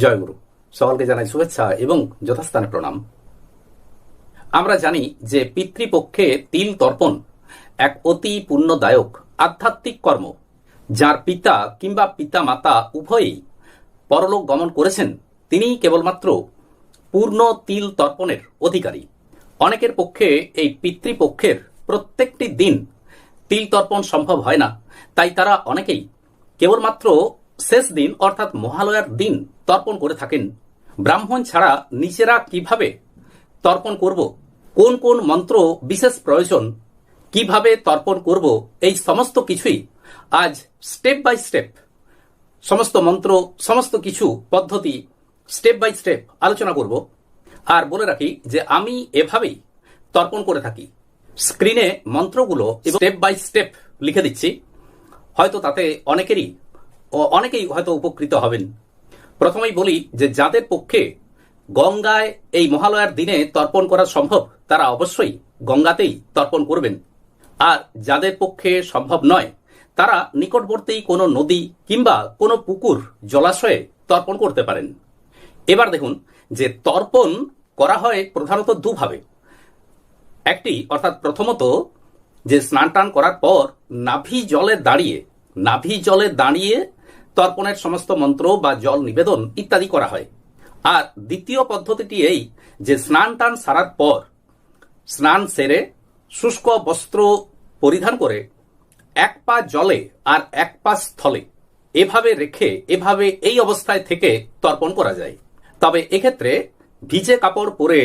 জয়গুরু। সকলকে জানাই শুভেচ্ছা এবং যথাস্থানে প্রণাম। আমরা জানি যে পিতৃপক্ষে তিল তর্পণ এক অতি পুণ্যদায়ক আধ্যাত্মিক কর্ম, যার পিতা কিংবা পিতা মাতা উভয়ই পরলোক গমন করেছেন, তিনিই কেবলমাত্র পূর্ণ তিল তর্পণের অধিকারী। অনেকের পক্ষে এই পিতৃপক্ষের প্রত্যেকটি দিন তিল তর্পণ সম্ভব হয় না, তাই তারা অনেকেই কেবলমাত্র শেষ দিন অর্থাৎ মহালয়ার দিন তর্পণ করে থাকেন। ব্রাহ্মণ ছাড়া নিজেরা কীভাবে তর্পণ করব? কোন কোন মন্ত্র বিশেষ প্রয়োজন? কীভাবে তর্পণ করব? এই সমস্ত কিছুই আজ স্টেপ বাই স্টেপ সমস্ত মন্ত্র, সমস্ত কিছু পদ্ধতি স্টেপ বাই স্টেপ আলোচনা করব। আর বলে রাখি যে আমি এভাবেই তর্পণ করে থাকি। স্ক্রিনে মন্ত্রগুলো স্টেপ বাই স্টেপ লিখে দিচ্ছি। হয়তো তাতে অনেকেরই অনেকেই হয়তো উপকৃত হবেন। প্রথমেই বলি যে যাদের পক্ষে গঙ্গায় এই মহালয়ার দিনে তর্পণ করা সম্ভব, তারা অবশ্যই গঙ্গাতেই তর্পণ করবেন। আর যাদের পক্ষে সম্ভব নয়, তারা নিকটবর্তী কোনো নদী কিংবা কোনো পুকুর জলাশয়ে তর্পণ করতে পারেন। এবার দেখুন যে তর্পণ করা হয় প্রধানত দুভাবে। একটি অর্থাৎ প্রথমত যে স্নান টান করার পর নাভি জলে দাঁড়িয়ে নাভি জলে দাঁড়িয়ে তর্পণের সমস্ত মন্ত্র বা জল নিবেদন ইত্যাদি করা হয়। আর দ্বিতীয় পদ্ধতিটি এই যে স্নান টান সারার পর স্নান সেরে শুষ্ক বস্ত্র পরিধান করে এক পা জলে আর এক পা স্থলে এভাবে রেখে এভাবে এই অবস্থায় থেকে তর্পণ করা যায়। তবে এক্ষেত্রে ভিজে কাপড় পরে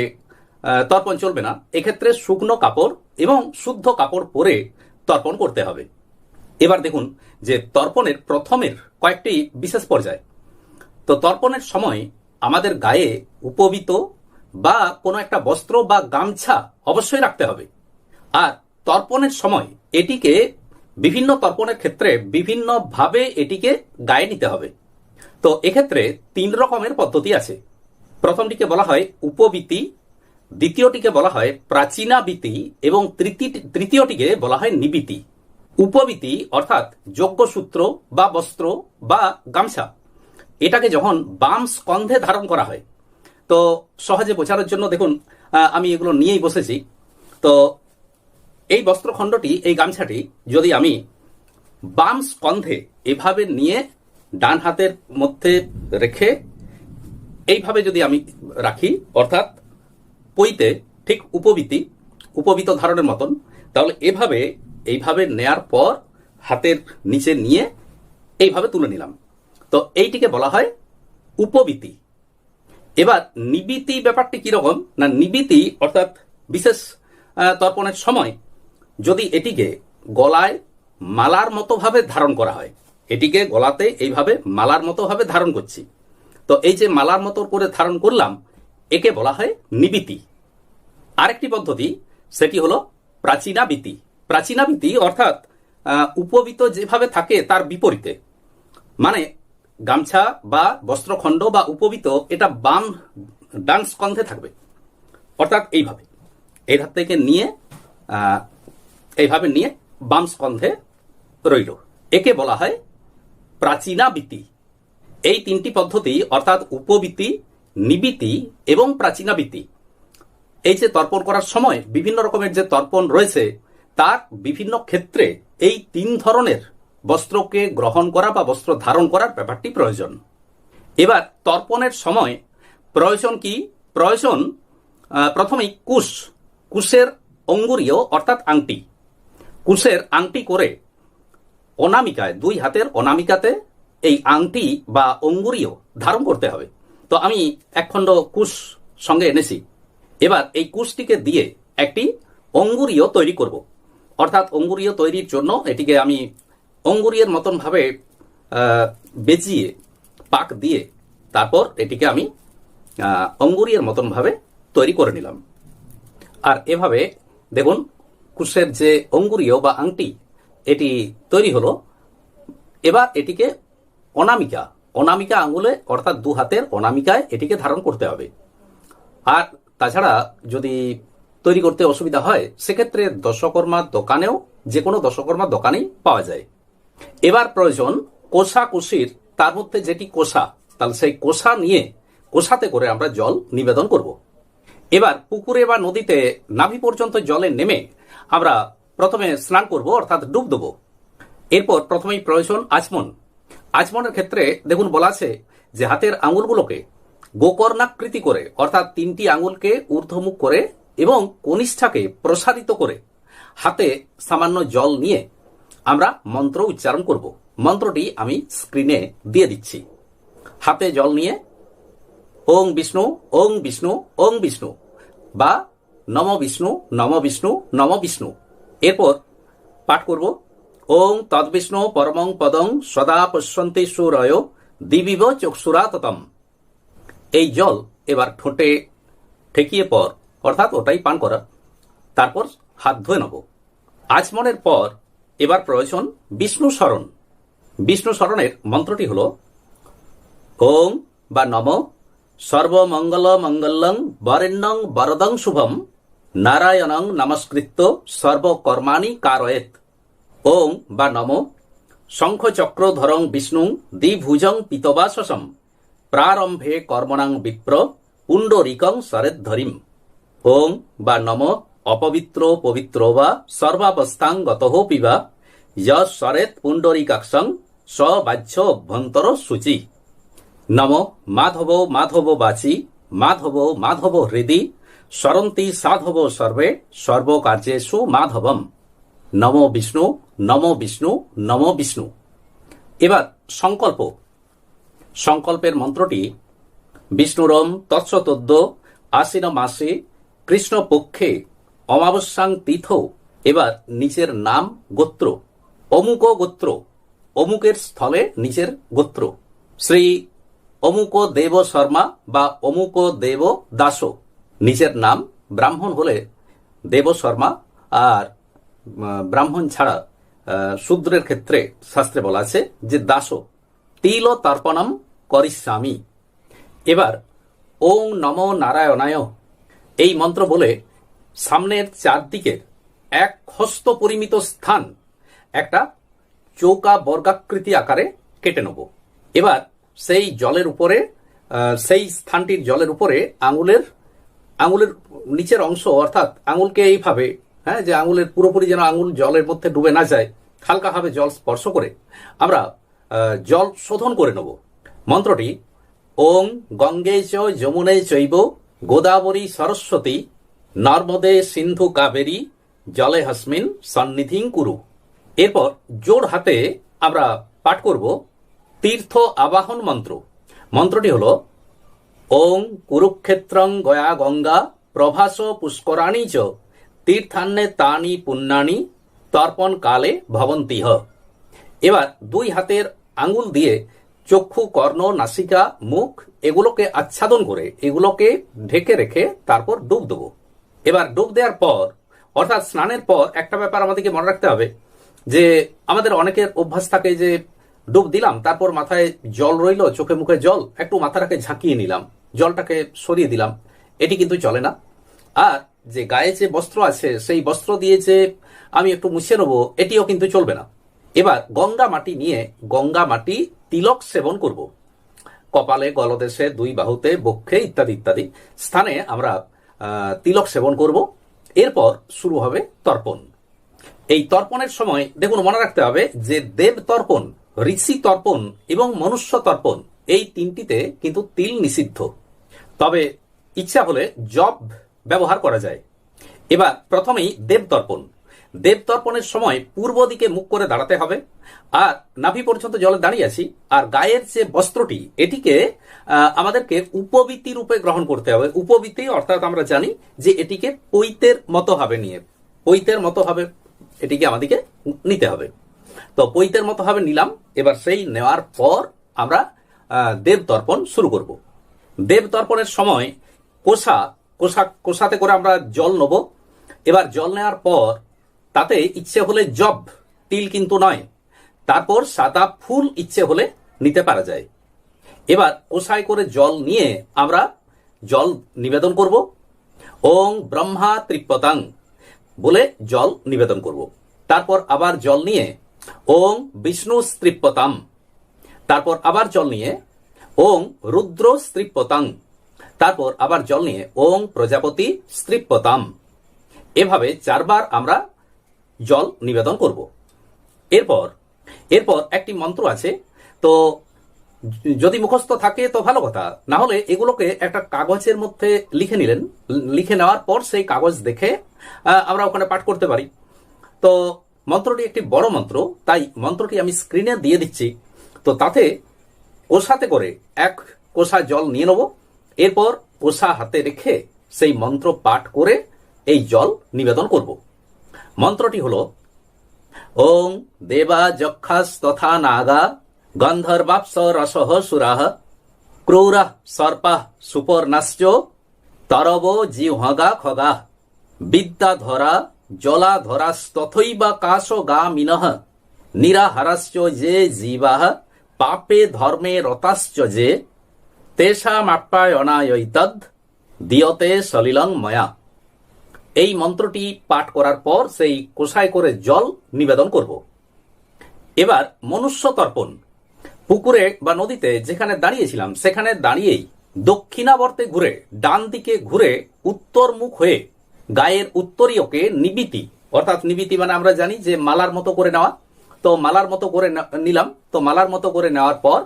তর্পণ চলবে না। এক্ষেত্রে শুকনো কাপড় এবং শুদ্ধ কাপড় পরে তর্পণ করতে হবে। এবার দেখুন যে তর্পণের প্রথমের কয়েকটি বিশেষ পর্যায়। তো তর্পণের সময় আমাদের গায়ে উপবিত বা কোনো একটা বস্ত্র বা গামছা অবশ্যই রাখতে হবে। আর তর্পণের সময় এটিকে বিভিন্ন তর্পণের ক্ষেত্রে বিভিন্নভাবে এটিকে গায়ে নিতে হবে। তো এক্ষেত্রে তিন রকমের পদ্ধতি আছে। প্রথমটিকে বলা হয় উপবীতি, দ্বিতীয়টিকে বলা হয় প্রাচীনাবীতি এবং তৃতীয়- তৃতীয়টিকে বলা হয় নিবিতি। উপবীতি, অর্থাৎ যোগ্যসূত্র বা বস্ত্র বা গামছা, এটাকে যখন বাম স্কন্ধে ধারণ করা হয়, তো সহজে বোঝানোর জন্য দেখুন আমি এগুলো নিয়েই বসেছি। তো এই বস্ত্রখণ্ডটি, এই গামছাটি যদি আমি বাম স্কন্ধে এভাবে নিয়ে ডান হাতের মধ্যে রেখে এইভাবে যদি আমি রাখি, অর্থাৎ পইতে ঠিক উপবীতি, উপবীত ধারণের মতন, তাহলে এভাবে এইভাবে নেয়ার পর হাতের নিচে নিয়ে এইভাবে তুলে নিলাম। তো এইটিকে বলা হয় উপবীতি। এবার নিবিতি ব্যাপারটি কীরকম? না, নিবিতি অর্থাৎ বিশেষ তর্পণের সময় যদি এটিকে গলায় মালার মতোভাবে ধারণ করা হয়, এটিকে গলাতে এইভাবে মালার মতোভাবে ধারণ করছি, তো এই যে মালার মতো করে ধারণ করলাম, একে বলা হয় নিবিতি। আরেকটি পদ্ধতি, সেটি হলো প্রাচীনাবীতি। প্রাচীনাবীতি অর্থাৎ উপবিত যেভাবে থাকে তার বিপরীতে। মানে গামছা বা বস্ত্রখণ্ড বা উপবিত, এটা বাম ডান স্কন্ধে থাকবে। অর্থাৎ এইভাবে। এই হাত থেকে নিয়ে এইভাবে নিয়ে বাম স্কন্ধে রইল। একে বলা হয় প্রাচীনাবীতি এই তিনটি পদ্ধতি, অর্থাৎ উপবীতি নিবিতি এবং প্রাচীনাবীতি এই যে তর্পণ করার সময় বিভিন্ন রকমের যে তর্পণ রয়েছে তার বিভিন্ন ক্ষেত্রে এই তিন ধরনের বস্ত্রকে গ্রহণ করা বা বস্ত্র ধারণ করার ব্যাপারটি প্রয়োজন। এবার তর্পণের সময় প্রয়োজন কি? প্রয়োজন প্রথমেই কুশ। কুশের অঙ্গুরীয় অর্থাৎ আংটি। কুশের আংটি করে অনামিকায়, দুই হাতের অনামিকাতে এই আংটি বা অঙ্গুরীয় ধারণ করতে হবে। তো আমি একখণ্ড কুশ সঙ্গে এনেছি। এবার এই কুশটিকে দিয়ে একটি অঙ্গুরীয় তৈরি করব। অর্থাৎ অঙ্গুরীয় তৈরির জন্য এটিকে আমি অঙ্গুরিয়ের মতন ভাবে আহ, বেজিয়ে পাক দিয়ে তারপর এটিকে আমি অঙ্গুরিয়ের অঙ্গুরীয়ের মতন ভাবে তৈরি করে নিলাম। আর এভাবে দেখুন কুশের যে অঙ্গুরীয় বা আংটি এটি তৈরি হলো। এবার এটিকে অনামিকা অনামিকা আঙ্গুলে অর্থাৎ দু হাতের অনামিকায় এটিকে ধারণ করতে হবে। আর তাছাড়া যদি তৈরি করতে অসুবিধা হয়, সেক্ষেত্রে দশকর্মার দোকানেও যে কোনো দশকর্মার দোকানেই পাওয়া যায়। এবার প্রয়োজন কোষা কুশির তার মধ্যে যেটি কোষা, তাহলে সেই কোষা নিয়ে কোষাতে করে আমরা জল নিবেদন করব। এবার পুকুরে বা নদীতে নাভি পর্যন্ত জলে নেমে আমরা প্রথমে স্নান করব, অর্থাৎ ডুব দেবো। এরপর প্রথমেই প্রয়োজন আচমন। আচমনের ক্ষেত্রে দেখুন বলা আছে যে হাতের আঙুলগুলোকে গোকর্ণাকৃতি করে, অর্থাৎ তিনটি আঙুলকে ঊর্ধ্বমুখ করে এবং কনিষ্ঠাকে প্রসারিত করে হাতে সামান্য জল নিয়ে আমরা মন্ত্র উচ্চারণ করব। মন্ত্রটি আমি স্ক্রিনে দিয়ে দিচ্ছি। হাতে জল নিয়ে ওং বিষ্ণু ওং বিষ্ণু ওং বিষ্ণু বা নম বিষ্ণু নম বিষ্ণু নম বিষ্ণু। এরপর পাঠ করব। ওং তদ্বিষ্ণু পরমং পদং সদা পশ্যন্তি সুরয় দিবিব চক্ষুরা ততম এই জল এবার ঠোঁটে ঠেকিয়ে পর অর্থাৎ ওটাই পান করা। তারপর হাত ধুয়ে নেব। আচমনের পর এবার প্রয়োজন বিষ্ণু স্মরণ। বিষ্ণু স্মরণের মন্ত্রটি হল ওং বা নম সর্বমঙ্গল মঙ্গলং বরেণ্যং বরদং শুভম নারায়ণং নমস্কৃত্য সর্বকর্মাণি কারয়েত ওং বা নম শঙ্খচক্রধরং বিষ্ণু দ্বিভুজং পিতবাসসম প্রারম্ভে কর্মণাং বিপ্র পুণ্ডরিকং সরেদ্ধরিম ওং বা নম অপবিত্র পবিত্র বা সর্বাবস্থাঙ্গত পিবা। যশ সরেত পুণ্ডরিকাক্ষং সবাহ্য অভ্যন্তর সূচি। নম মাধব মাধব বাচি, মাধব মাধব হৃদি সরন্তি সাধব সর্বে, সর্বকার্যেষু মাধবম। নম বিষ্ণু নম বিষ্ণু নম বিষ্ণু। এবার সংকল্প। সংকল্পের মন্ত্রটি, বিষ্ণুরম তৎসতদ্য আশ্বিন মাসে কৃষ্ণ পক্ষে অমাবস্যাং তীর্থ এবার নিচের নাম গোত্র। অমুক গোত্র, অমুকের স্থলে নিচের গোত্র। শ্রী অমুক দেব শর্মা বা অমুক দেব দাস, নিচের নাম ব্রাহ্মণ হলে দেব শর্মা। আর ব্রাহ্মণ ছাড়া শূদ্রের ক্ষেত্রে শাস্ত্রে বলা আছে যে দাস। তিল তর্পণম করিস্বামী এবার, ওং নম নারায়ণায় এই মন্ত্র বলে, সামনের চারদিকের এক হস্ত পরিমিত স্থান একটা চৌকা বর্গাকৃতি আকারে কেটে নেব। এবার সেই জলের উপরে সেই স্থানটির জলের উপরে আঙুলের আঙুলের নিচের অংশ, অর্থাৎ আঙুলকে এইভাবে হ্যাঁ যে আঙুলের পুরোপুরি যেন আঙুল জলের মধ্যে ডুবে না যায়, হালকাভাবে জল স্পর্শ করে আমরা জল শোধন করে নেব। মন্ত্রটি, ওং গঙ্গে চ যমুনে চৈব গোদাবরী সরস্বতী, নর্মদে সিন্ধু কাবেরী, জলে হসমিন, সন্নিধিং কুরু। এরপর জোর হাতে আমরা পাঠ করব তীর্থ আবাহন মন্ত্র। মন্ত্রটি হল, ওং কুরুক্ষেত্রং গয়া গঙ্গা প্রভাস পুষ্করাণী চ, তীর্থান্নে তানি পুণ্যানি তর্পণ কালে ভবন্তিহ। এবার দুই হাতের আঙ্গুল দিয়ে চক্ষু, কর্ণ, নাসিকা, মুখ এগুলোকে আচ্ছাদন করে, এগুলোকে ঢেকে রেখে তারপর ডুব দেবো। এবার ডুব দেওয়ার পর, অর্থাৎ স্নানের পর একটা ব্যাপার আমাদেরকে মনে রাখতে হবে, যে আমাদের অনেকের অভ্যাস থাকে যে ডুব দিলাম, তারপর মাথায় জল রইল, চোখে মুখে জল, একটু মাথাটাকে ঝাঁকিয়ে নিলাম, জলটাকে সরিয়ে দিলাম। এটি কিন্তু চলে না। আর যে গায়ে যে বস্ত্র আছে, সেই বস্ত্র দিয়ে যে আমি একটু মুছে নেব, এটিও কিন্তু চলবে না। এবার গঙ্গা মাটি নিয়ে গঙ্গা মাটি তিলক সেবন করব। কপালে, গলদেশে, দুই বাহুতে, বক্ষে ইত্যাদি ইত্যাদি স্থানে আমরা তিলক সেবন করব। এরপর শুরু হবে তর্পণ। এই তর্পণের সময় দেখুন, মনে রাখতে হবে যে দেব তর্পণ, ঋষি তর্পণ এবং মনুষ্য তর্পণ, এই তিনটিতে কিন্তু তিল নিষিদ্ধ। তবে ইচ্ছা হলে জব ব্যবহার করা যায়। এবার প্রথমেই দেব তর্পণ। দেব তর্পণের সময় পূর্ব দিকে মুখ করে দাঁড়াতে হবে। আর নাভি পর্যন্ত জলে দাঁড়িয়ে আছি। আর গায়ের যে বস্ত্রটি এটিকে আমাদেরকে উপবীতি রূপে গ্রহণ করতে হবে। উপবৃত্তি অর্থাৎ আমরা জানি যে এটিকে পৈতের মতো হবে নিয়ে পৈতের মতো হবে এটিকে আমাদেরকে নিতে হবে। তো পৈতের মতো হবে নিলাম। এবার সেই নেওয়ার পর আমরা আহ, দেব তর্পণ শুরু করব। দেব তর্পণের সময় কোষা কোষা কোষাতে করে আমরা জল নেব। এবার জল নেওয়ার পর তাতে ইচ্ছে হলে জব, তিল কিন্তু নয়। তারপর সাদা ফুল ইচ্ছে হলে নিতে পারা যায়। এবার কোষায় করে জল নিয়ে আমরা জল নিবেদন করব। ওং ব্রহ্মা ত্রিপতাং বলে জল নিবেদন করব। তারপর আবার জল নিয়ে ওং বিষ্ণু স্ত্রিপতাম তারপর আবার জল নিয়ে ওং রুদ্র স্ত্রীপতাং তারপর আবার জল নিয়ে ওং প্রজাপতি স্ত্রীপতাম এভাবে চারবার আমরা জল নিবেদন করব। এরপর এরপর একটি মন্ত্র আছে, তো যদি মুখস্থ থাকে তো ভালো কথা। না হলে এগুলোকে একটা কাগজের মধ্যে লিখে নিলেন। লিখে নেওয়ার পর সেই কাগজ দেখে আমরা ওখানে পাঠ করতে পারি। তো মন্ত্রটি একটি বড় মন্ত্র, তাই মন্ত্রটি আমি স্ক্রিনে দিয়ে দিচ্ছি। তো তাতে কোষাতে করে এক কোষা জল নিয়ে নেব। এরপর কোষা হাতে রেখে সেই মন্ত্র পাঠ করে এই জল নিবেদন করব। মন্ত্রটি হলো, ওং দেবা যক্ষাস তথা নাগা গন্ধর্বাপ্স রসহ সুরাহ ক্রৌরা সর্পা সুপর্ণাশ্চ তরব জিহ্বগা খগা বিদ্যাধরা জলাধরাস্তথৈবা কাশ গা মিনঃ নিরাহারাশ্চ যে জীবাः পাপে ধর্মে রতাশ্চ যে, তেষামাপ্যায়নায়ৈতদ, দিয়তে সলিলং ময়া। এই মন্ত্রটি পাঠ করার পর সেই কোষায় করে জল নিবেদন করব। এবার মনুষ্য তর্পণ। পুকুরে বা নদীতে যেখানে দাঁড়িয়েছিলাম, সেখানে দাঁড়িয়েই দক্ষিণাবর্তে ঘুরে ডান দিকে ঘুরে উত্তর মুখ হয়ে গায়ের উত্তরীয়কে নিবিতি, অর্থাৎ নিবিতি মানে আমরা জানি যে মালার মতো করে নেওয়া। তো মালার মতো করে নিলাম। তো মালার মতো করে নেওয়ার পর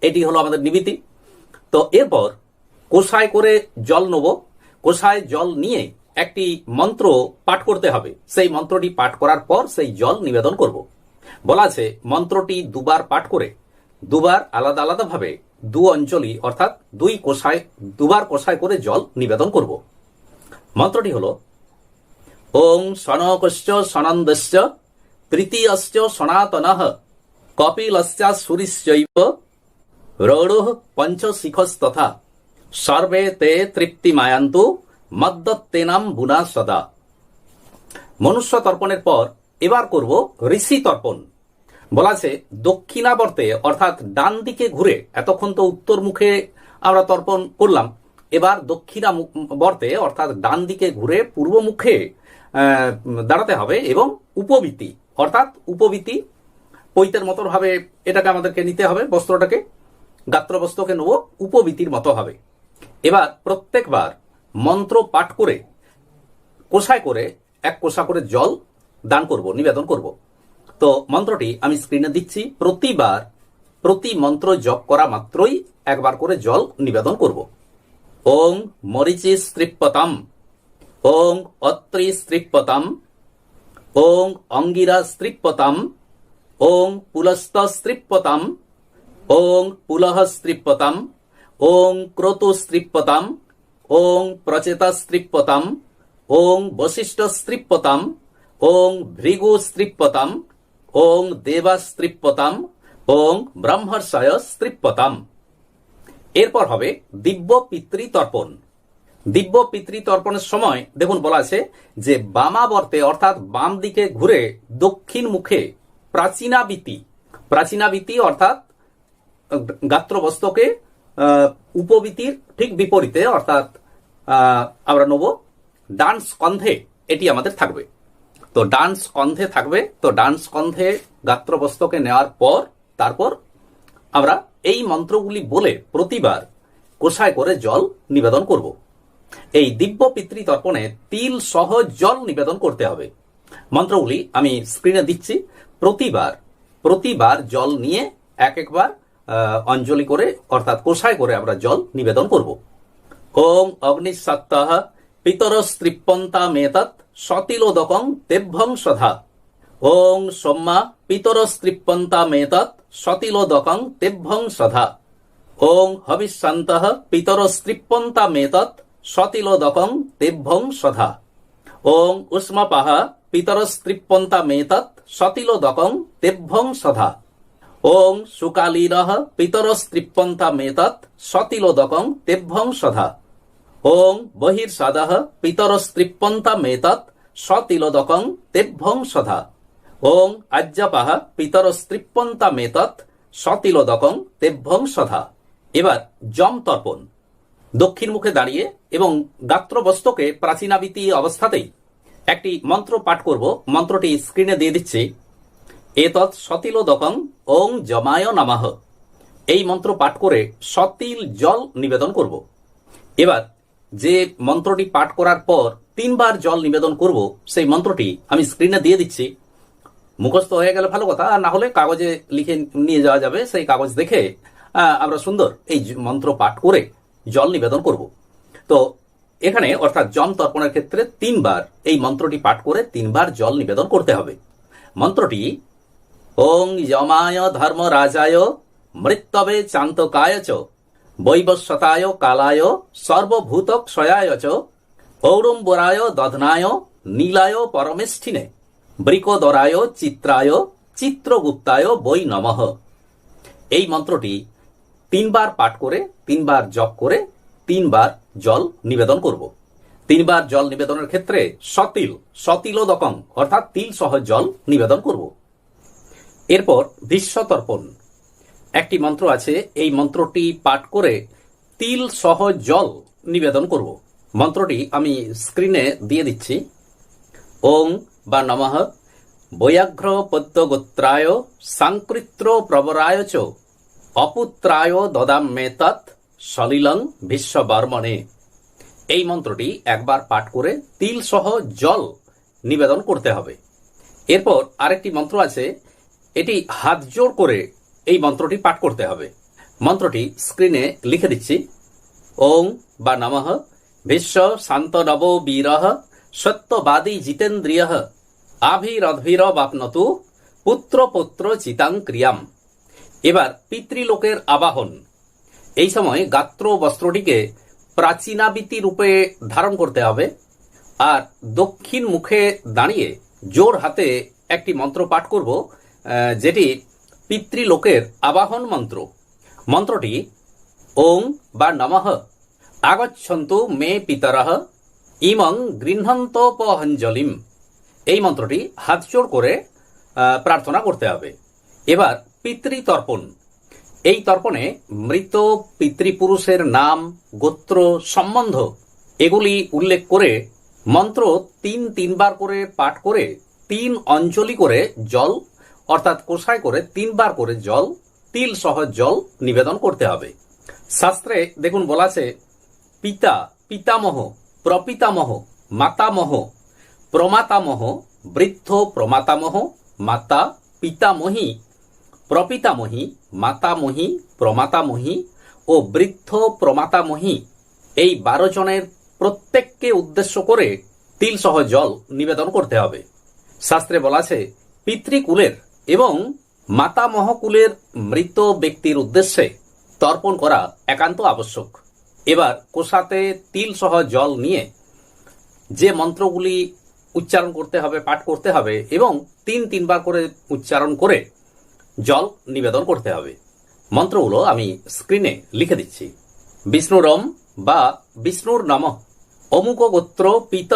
এটি হলো আমাদের নিবিতি। তো এরপর কোষায় করে জল নেব। কোষায় জল নিয়ে একটি মন্ত্র পাঠ করতে হবে। সেই মন্ত্রটি পাঠ করার পর সেই জল নিবেদন করব। বলা আছে, মন্ত্রটি দুবার পাঠ করে, দুবার আলাদা আলাদা ভাবে দু অঞ্চলি অর্থাৎ দুই কোষায়, দুবার কোষায় করে জল নিবেদন করব। মন্ত্রটি হল, ওং সনকশ্চ সনন্দশ্চ তৃতীয়শ্চ সনাতনঃ কপিলশ্চা সুরিশ্চৈব রৌড়ুঃ পঞ্চশিখস্তথা। সর্বে তে তৃপ্তিমায়ান্তু মদ্দত্তেনাম বুনা সদা। মনুষ্য তর্পণের পর এবার করব ঋষি তর্পণ। বলা আছে, দক্ষিণাবর্তে, অর্থাৎ ডান দিকে ঘুরে, এতক্ষণ তো উত্তর মুখে আমরা তর্পণ করলাম, এবার দক্ষিণা বর্তে, অর্থাৎ ডান দিকে ঘুরে পূর্ব মুখে দাঁড়াতে হবে এবং উপবীতি, অর্থাৎ উপবীতি, পৈতের মতো ভাবে এটাকে আমাদেরকে নিতে হবে, বস্ত্রটাকে, গাত্রবস্ত্রকে নেব, উপবীতির মতো হবে। এবার প্রত্যেকবার মন্ত্র পাঠ করে, কোষায় করে, এক কোষা করে জল দান করব, নিবেদন করব। তো মন্ত্রটি আমি স্ক্রিনে দিচ্ছি। প্রতিবার প্রতি মন্ত্র জপ করা মাত্রই একবার করে জল নিবেদন করব। ওং মরিচি স্ত্রিপতাম ওং অত্রি স্ত্রিপতাম ওং অঙ্গিরা স্ত্রিপতাম ওং পুলস্ত স্ত্রিপতাম ওং পুলহ স্ত্রিপতাম ওং ক্রোত স্ত্রিপতাম ওং প্রচেত স্ত্রিপতাম ওং বশিষ্ঠ স্ত্রিপতাম ওং ভৃগু স্ত্রিপতাম ওং দেবা স্ত্রিপতাম ওং ব্রহ্মর্ষয় স্ত্রিপতাম এরপর হবে দিব্য পিতৃ তর্পণ দিব্য পিতৃ তর্পণের সময় দেখুন বলা আছে যে বামাবর্তে অর্থাৎ বাম দিকে ঘুরে দক্ষিণ মুখে প্রাচীনাবীতি। প্রাচীনাবীতি অর্থাৎ গাত্রবস্তকে উপবীতির ঠিক বিপরীতে, অর্থাৎ আমরা নেব ডান স্কন্ধে, এটি আমাদের থাকবে। তো ডান স্কন্ধে থাকবে, তো ডান স্কন্ধে গাত্রবস্তকে নেওয়ার পর, তারপর আমরা এই মন্ত্রগুলি বলে প্রতিবার কোষায় করে জল নিবেদন করব। এই দিব্য পিতৃ তর্পণে তিল সহ জল নিবেদন করতে হবে। মন্ত্রগুলি আমি স্ক্রিনে দিচ্ছি। প্রতিবার প্রতিবার জল নিয়ে এক একবার অঞ্জলি করে, অর্থাৎ কোষায় করে আমরা জল নিবেদন করব। ওং পিতর পিতরস্ত্রিপন্তা মেতৎ সতিলোদকং তেভ্যং সধা। ওং সোম্মা পিতরস্ত্রিপন্তা মেতৎ সতিলোদকং তেভ্যং সধা। ওং হবিষ্যন্ত পিতরস্ত্রিপন্তা মেতৎ সতিলোদকং তেভ্যং সধা। ওং উষ্মপাহ পিতরস্ত্রিপন্তা মেতৎ সতিলোদকং তেভ্যং সধা। ওং সুকালীনঃ পিতরস্ত্রিপন্থা মেতৎ সতিলোদকং তেভ্যং সধা ওং বহির্সাদः পিতরস্ত্রিপন্থা মেতৎ সতিলোদকং তেভ্যং সধা ওং আজ্ঞাপাহ পিতরস্ত্রিপন্থা মেতৎ সতিলোদকং তেভ্যং সধা এবার জম তর্পণ। দক্ষিণ মুখে দাঁড়িয়ে এবং গাত্রবস্তকে প্রাচীনাবৃত্তি অবস্থাতেই একটি মন্ত্র পাঠ করব। মন্ত্রটি স্ক্রিনে দিয়ে দিচ্ছি। এতৎ সতিলোদকং ওং জমায় নামাহ এই মন্ত্র পাঠ করে সতিল জল নিবেদন করব। এবার যে মন্ত্রটি পাঠ করার পর তিনবার জল নিবেদন করব, সেই মন্ত্রটি আমি স্ক্রিনে দিয়ে দিচ্ছি। মুখস্থ হয়ে গেলে ভালো কথা, আর না হলে কাগজে লিখে নিয়ে যাওয়া যাবে, সেই কাগজ দেখে আমরা সুন্দর এই মন্ত্র পাঠ করে জল নিবেদন করব। তো এখানে অর্থাৎ জম তর্পণের ক্ষেত্রে তিনবার এই মন্ত্রটি পাঠ করে তিনবার জল নিবেদন করতে হবে। মন্ত্রটি ওং যমায় ধর্ম রাজায় মৃত্যবে চান্তকায় চ বৈবস্বতায় কালায় সর্বভূত ক্ষয়ায় চ ঔরম্বরায় দধনায়, নীলায় পরমেষ্ঠিনে, বৃকোদরায় চিত্রায়, চিত্রগুপ্তায় বৈ নমঃ। এই মন্ত্রটি তিনবার পাঠ করে, তিনবার জপ করে, তিনবার জল নিবেদন করব। তিনবার জল নিবেদনের ক্ষেত্রে সতিল, সতিলোদকং, অর্থাৎ তিল সহ জল নিবেদন করব। এরপর বিশ্বতর্পণ। একটি মন্ত্র আছে, এই মন্ত্রটি পাঠ করে তিল সহ জল নিবেদন করব। মন্ত্রটি আমি স্ক্রিনে দিয়ে দিচ্ছি। ওং বা নমঃ বৈয়াঘ্র পদ্মগোত্রায় সাংকৃত্র প্রবরায় চ অপুত্রায় দদাম মে তৎ সলিলং বিশ্ববর্মণে। এই মন্ত্রটি একবার পাঠ করে তিল সহ জল নিবেদন করতে হবে। এরপর আরেকটি মন্ত্র আছে এটি হাত জোড় করে এই মন্ত্রটি পাঠ করতে হবে। মন্ত্রটি স্ক্রিনে লিখে দিচ্ছি। ওং বা নমঃ বিশ্ব শান্তনব বীর সত্যবাদী জিতেন্দ্রিয় আভিরদ্ভির বাপনতু পুত্র পুত্র চিতাং ক্রিয়াম। এবার পিতৃলোকের আবাহন। এই সময় গাত্র বস্ত্রটিকে প্রাচীনাবৃত্তি রূপে ধারণ করতে হবে আর দক্ষিণ মুখে দাঁড়িয়ে জোর হাতে একটি মন্ত্র পাঠ করব। যেটি পিতৃলোকের আবাহন মন্ত্র। মন্ত্রটি, ওং বা নমঃ, আগচ্ছন্তু মে পিতরঃ, ইমং গৃহন্তোপহঞ্জলিম এই মন্ত্রটি হাত জোড় করে প্রার্থনা করতে হবে। এবার পিতৃতর্পণ। এই তর্পণে মৃত পিতৃপুরুষের নাম, গোত্র, সম্বন্ধ, এগুলি উল্লেখ করে মন্ত্র তিন তিনবার করে পাঠ করে তিন অঞ্চলি করে জল অর্থাৎ কোষায় করে তিনবার করে জল, তিল সহ জল নিবেদন করতে হবে। শাস্ত্রে দেখুন বলা আছে পিতা, পিতামহ, প্রপিতামহ, মাতামহ, প্রমাতামহ, বৃদ্ধ, প্রমাতামহ, মাতা, পিতামহী, প্রপিতামহী, মাতামহী, প্রমাতামহী ও বৃদ্ধ, প্রমাতামহী। এই বারো জনের প্রত্যেককে উদ্দেশ্য করে তিল সহ জল নিবেদন করতে হবে। শাস্ত্রে বলা আছে পিতৃকুলের এবং মাতা মহকুলের মৃত ব্যক্তির উদ্দেশ্যে তর্পণ করা একান্ত আবশ্যক। এবার কোষাতে তিল সহ জল নিয়ে যে মন্ত্রগুলি উচ্চারণ করতে হবে, পাঠ করতে হবে এবং তিন তিনবার করে উচ্চারণ করে জল নিবেদন করতে হবে। মন্ত্রগুলো আমি স্ক্রিনে লিখে দিচ্ছি। বিষ্ণুরম বা বিষ্ণুর নাম অমুক গোত্র পিত।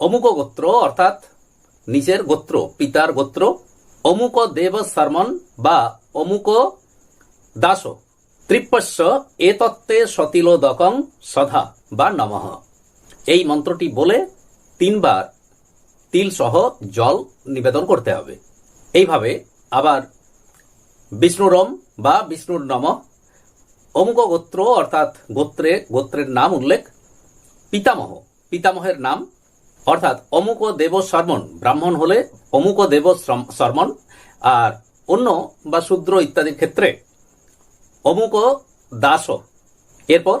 অমুক গোত্র অর্থাৎ নিজের গোত্র, পিতার গোত্র অমুক দেব শর্মন বা অমুক দাস ত্রিপস্য এতত্ত্বে সতিলোদকং সধা বা নমঃ। এই মন্ত্রটি বলে তিনবার তিল সহ জল নিবেদন করতে হবে। এইভাবে আবার বিষ্ণুরম বা বিষ্ণুর নম, অমুক গোত্র অর্থাৎ গোত্রে, গোত্রের নাম উল্লেখ, পিতামহ, পিতামহের নাম অর্থাৎ অমুক দেব শর্মন, ব্রাহ্মণ হলে অমুক দেব শ্রম- শর্মন, আর অন্য বা শূদ্র ইত্যাদির ক্ষেত্রে অমুক দাস। এরপর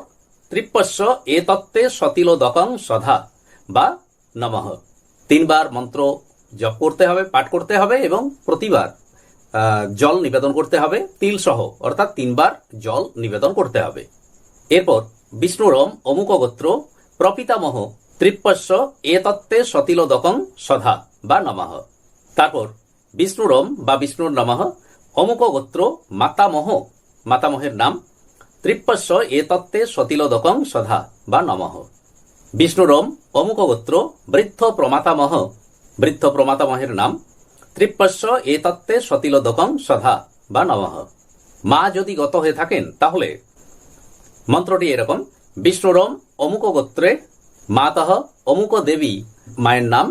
ত্রিপস্য এ তত্ত্বে সতিলোদকং সধা বা নমঃ। তিনবার মন্ত্র জপ করতে হবে, পাঠ করতে হবে এবং প্রতিবার জল নিবেদন করতে হবে, তিল সহ, অর্থাৎ তিনবার জল নিবেদন করতে হবে। এরপর বিষ্ণুরম অমুক গোত্র প্রপিতামহ ত্রিপস্য এ তত্ত্বে সতিলোদকং সধা বা নমঃ। তারপর বিষ্ণুরম বা বিষ্ণুর নমঃ। অমুক গোত্র মাতামহ, মাতামহের নাম। ত্রিপস্য এ তত্ত্বে সতিলোদকং সধা বা নমঃ। বিষ্ণুরম অমুক গোত্র বৃদ্ধ প্রমাতামহ, বৃদ্ধ প্রমাতামহের নাম। ত্রিপস্য এ তত্ত্বে সতিলোদকং সধা বা নমঃ। মা যদি গত হয়ে থাকেন তাহলে মন্ত্রটি এরকম, বিষ্ণুরম অমুক গোত্রে মাতঃ অমুক দেবী, মায়ের নাম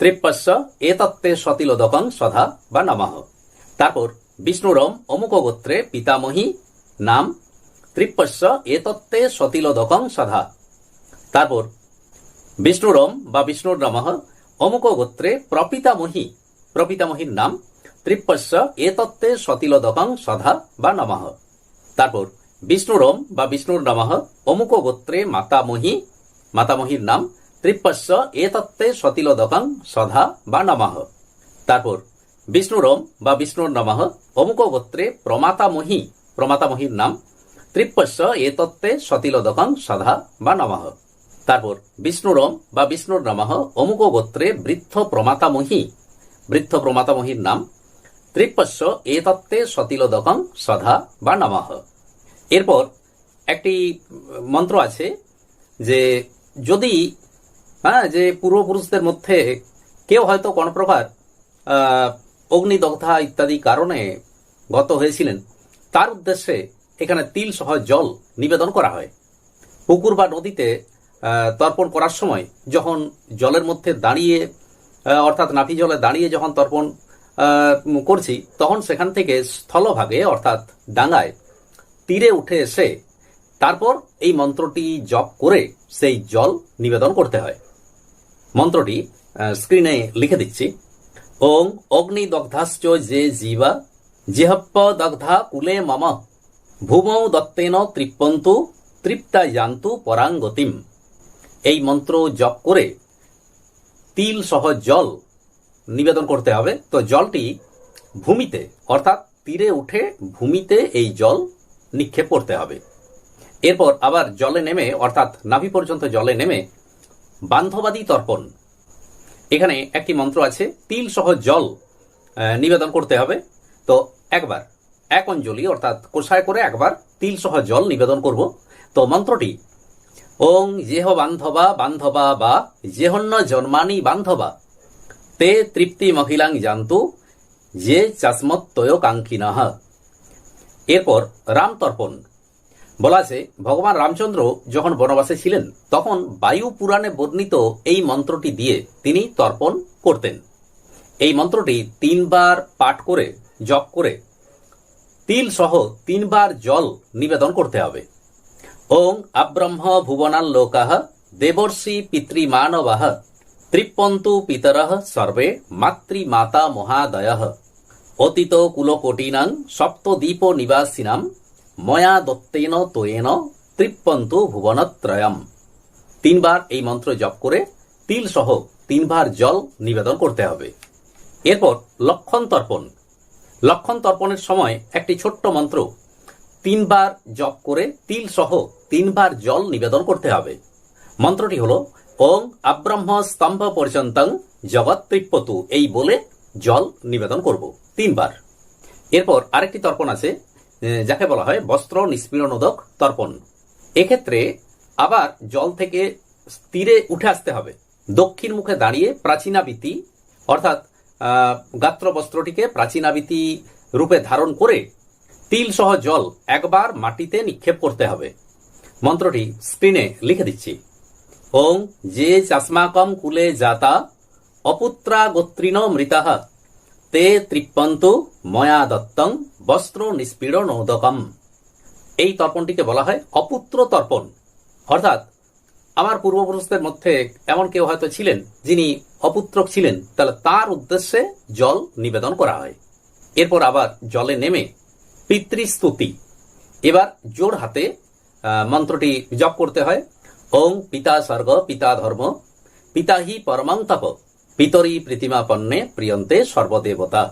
ত্রিপস্য এ তত্ত্বে সতিলোদকং সধা বা নমঃ। তারপর বিষ্ণুরম অমুক গোত্রে পিতামহী, নাম ত্রিপস্য এতত্তে সতিলদকং সধা। তারপর বিষ্ণুরম বা বিষ্ণুর নমঃ অমুক গোত্রে প্রপিতামহী, প্রপিতামহীর নাম ত্রিপস্য এতত্তে সতিলদকং সধা বা নমঃ। তারপর বিষ্ণুরম বা বিষ্ণুর নমঃ অমুক গোত্রে মাতামহী মাতামহীর নাম ত্রিপস্য এতত্তে সতিলদকং সধা বা নমঃ। তারপর বিষ্ণুরম বা বিষ্ণুর নমঃ অমুক গোত্রে প্রমাতামহী, প্রমাতামহীর নাম ত্রিপস্য এতত্তে সতিলদকং সধা বা নমঃ। তারপর বিষ্ণুরম বা বিষ্ণুর নমাহ অমুক গোত্রে বৃদ্ধ প্রমাতামহী, বৃদ্ধ প্রমাতামহীর নাম ত্রিপস্য এতত্তে সতিলদকং সধা বা নমাহ এরপর একটি মন্ত্র আছে যে যদি হ্যাঁ যে পূর্বপুরুষদের মধ্যে কেউ হয়তো কোনো প্রকার অগ্নিদগ্ধা ইত্যাদি কারণে গত হয়েছিলেন, তার উদ্দেশ্যে এখানে তিল সহ জল নিবেদন করা হয়। পুকুর বা নদীতে তর্পণ করার সময় যখন জলের মধ্যে দাঁড়িয়ে অর্থাৎ নাভি জলে দাঁড়িয়ে যখন তর্পণ করছি, তখন সেখান থেকে স্থলভাগে, অর্থাৎ ডাঙ্গায়, তীরে উঠে এসে তারপর এই মন্ত্রটি জপ করে সেই জল নিবেদন করতে হয়। মন্ত্রটি স্ক্রিনে লিখে দিচ্ছি। ওং অগ্নি দগ্ধাশ্চ যে জীবা জিহপ্প দগ্ধা কুলে মম, ভূমৌ দত্তেন তৃপ্পন্তু, তৃপ্তা যান্তু পরাঙ্গতিম। এই মন্ত্র জপ করে তিল সহ জল নিবেদন করতে হবে। তো জলটি ভূমিতে, অর্থাৎ তীরে উঠে ভূমিতে এই জল নিক্ষেপ করতে হবে। এরপর আবার জলে নেমে, অর্থাৎ নাভি পর্যন্ত জলে নেমে বান্ধবাদী তর্পণ। এখানে একটি মন্ত্র আছে, তিল সহ জল নিবেদন করতে হবে। তো একবার, এক অঞ্জলি, অর্থাৎ কোষায় করে একবার তিল সহ জল নিবেদন করব। তো মন্ত্রটি, ওং জেহ বান্ধবা বান্ধবা বা জেহন্য জন্মানি বান্ধবা, তে তৃপ্তি মহিলাং জান্তু, যে চাসমত্তয় কাঙ্ক্ষিনাহ এরপর রাম তর্পণ। বলা আছে, ভগবান রামচন্দ্র যখন বনবাসে ছিলেন, তখন বায়ু পুরাণে বর্ণিত এই মন্ত্রটি দিয়ে তিনি তর্পণ করতেন। এই মন্ত্রটি তিনবার পাঠ করে, জপ করে, তিল সহ তিনবার জল নিবেদন করতে হবে। ওং আব্রহ্ম ভুবনাল্লোকাহ দেবর্ষি পিতৃমানবাহ ত্রিপন্তু পিতরঃ সর্বে মাতৃমাতা মহাদয়। অতীত কুলকোটিনাং সপ্তদ্বীপ নিবাসিনাম ময়া দত্তেন তোয়েন ত্রিপন্তু ভুবনত্রয়ম। তিনবার এই মন্ত্র জপ করে তিল সহ তিনবার জল নিবেদন করতে হবে। এরপর লক্ষণ তর্পণ। লক্ষণ তর্পণের সময় একটি ছোট্ট মন্ত্র, তিনবার জপ করে তিল সহ তিনবার জল নিবেদন করতে হবে। মন্ত্রটি হল, ওং আব্রহ্ম স্তম্ভ পর্যন্তং জগৎ ত্রিপতু এই বলে জল নিবেদন করব। তিনবার। এরপর আরেকটি তর্পণ আছে যাকে বলা হয় বস্ত্র নিষ্পীড়নোদক তর্পণ। এক্ষেত্রে আবার জল থেকে তীরে উঠে আসতে হবে। দক্ষিণ মুখে দাঁড়িয়ে প্রাচীনাবৃতি অর্থাৎ গাত্র বস্ত্রটিকে প্রাচীনাবৃতি রূপে ধারণ করে তিল সহ জল একবার মাটিতে নিক্ষেপ করতে হবে। মন্ত্রটি স্ক্রিনে লিখে দিচ্ছি। ওং যে চাস্মাকম কুলে জাতা অপুত্রা গোত্রিণ মৃতাহ। তে তৃপ্পন্তু ময়া দত্তং বস্ত্র নিষ্পীড়নোদকম এই তর্পণটিকে বলা হয় অপুত্র তর্পণ। অর্থাৎ, আমার পূর্বপুরুষদের মধ্যে এমন কেউ হয়তো ছিলেন যিনি অপুত্রক ছিলেন, তাহলে তার উদ্দেশ্যে জল নিবেদন করা হয়। এরপর আবার জলে নেমে পিতৃস্তুতি। এবার জোর হাতে মন্ত্রটি জপ করতে হয়, ওং পিতা স্বর্গ, পিতা ধর্ম, পিতা হি পরমাং তপ পিতরি প্রীতিমা পণ্যে প্রিয়ন্তে সর্বদেবতা।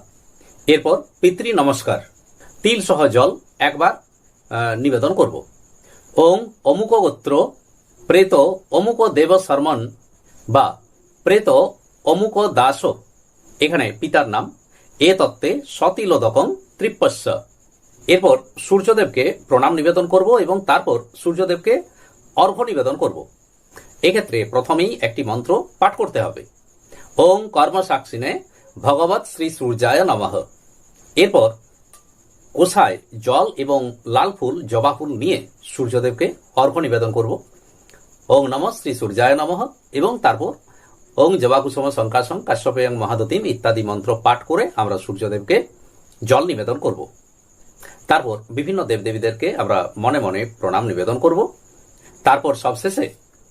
এরপর পিতৃ নমস্কার। তিল সহ জল একবার নিবেদন করব। ওং অমুক গোত্র প্রেত অমুক দেব শর্মন বা প্রেত অমুক দাস এখানে পিতার নাম। এ তত্ত্বে সতিলোদকং ত্রিপস্য এরপর সূর্যদেবকে প্রণাম নিবেদন করব এবং তারপর সূর্যদেবকে অর্ঘ্য নিবেদন করব। এক্ষেত্রে প্রথমেই একটি মন্ত্র পাঠ করতে হবে। ওং কর্ম সাক্ষিনে ভগবত শ্রী সূর্যায় নমঃ। এরপর কোষায় জল এবং লাল ফুল, জবা ফুল নিয়ে সূর্যদেবকে অর্ঘ্য নিবেদন করব। ওং নম শ্রী সূর্যায় নমঃ এবং তারপর ওং জবাকুসুম শঙ্কাশং কাশ্যপেয়ং মহাদতিম ইত্যাদি মন্ত্র পাঠ করে আমরা সূর্যদেবকে জল নিবেদন করব। তারপর বিভিন্ন দেবদেবীদেরকে আমরা মনে মনে প্রণাম নিবেদন করব। তারপর সবশেষে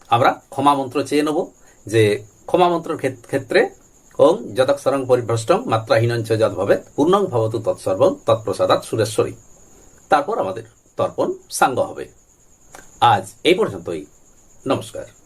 আমরা ক্ষমা মন্ত্র চেয়ে নেব যে ক্ষমা মন্ত্রের ক্ষেত- ক্ষেত্রে ওং যতক্ষরং পরিভ্রষ্টং মাত্রাহীনঞ্চ যদ্ভবে পূর্ণং ভবতু তৎসর্বং তৎপ্রসাদাত সুরেশ্বরী। তারপর আমাদের তর্পণ সাঙ্গ হবে। আজ এই পর্যন্তই। নমস্কার।